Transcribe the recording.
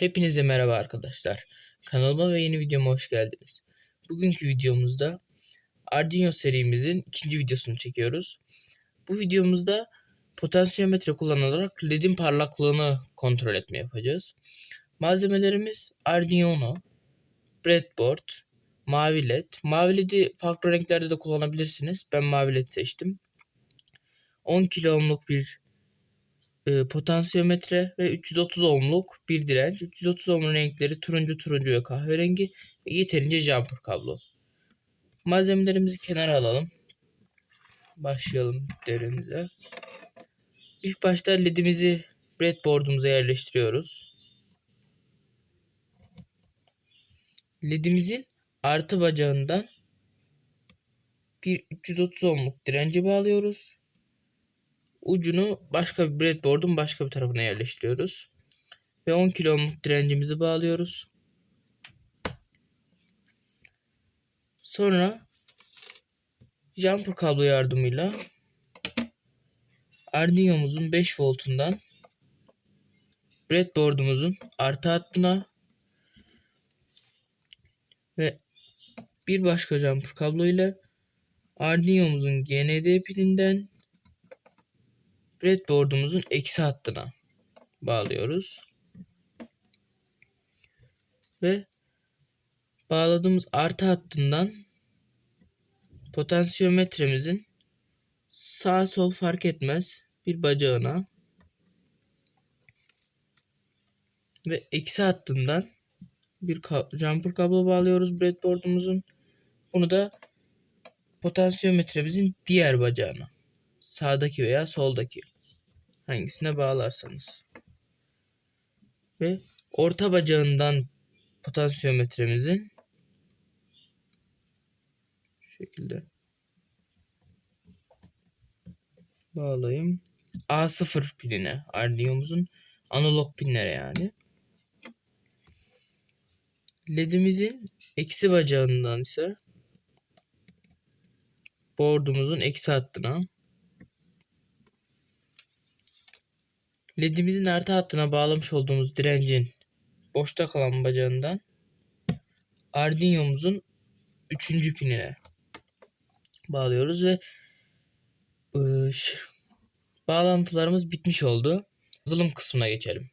Hepinize merhaba arkadaşlar. Kanalıma ve yeni videoma hoş geldiniz. Bugünkü videomuzda Arduino serimizin ikinci videosunu çekiyoruz. Bu videomuzda potansiyometre kullanarak LED'in parlaklığını kontrol etme yapacağız. Malzemelerimiz Arduino, breadboard, mavi led. Mavi led'i farklı renklerde de kullanabilirsiniz. Ben mavi led seçtim. 10 kilo ohmluk bir e, potansiyometre ve 330 ohmluk bir direnç. 330 ohmun renkleri turuncu turuncu ve kahverengi ve yeterince jumper kablo. Malzemelerimizi kenara alalım. Başlayalım devremize. İlk başta ledimizi breadboard'umuza yerleştiriyoruz. Ledimizin artı bacağından bir 330 ohmluk direnci bağlıyoruz ucunu başka bir breadboard'un başka bir tarafına yerleştiriyoruz. Ve 10 kilo ohmluk direncimizi bağlıyoruz. Sonra jumper kablo yardımıyla Arduino'muzun 5 voltundan breadboard'umuzun artı hattına ve bir başka jumper kablo ile Arduino'muzun GND pilinden breadboard'umuzun eksi hattına bağlıyoruz. Ve bağladığımız artı hattından potansiyometremizin sağ sol fark etmez bir bacağına ve eksi hattından bir jumper kablo bağlıyoruz breadboard'umuzun. Bunu da potansiyometremizin diğer bacağına. Sağdaki veya soldaki hangisine bağlarsanız. Ve orta bacağından potansiyometremizin şu şekilde bağlayayım. A0 piline Arduino'muzun analog pinlere yani. LED'imizin eksi bacağından ise board'umuzun eksi hattına LED'imizin artı hattına bağlamış olduğumuz direncin boşta kalan bacağından Arduino'muzun 3. pinine bağlıyoruz ve ıı, bağlantılarımız bitmiş oldu. Yazılım kısmına geçelim.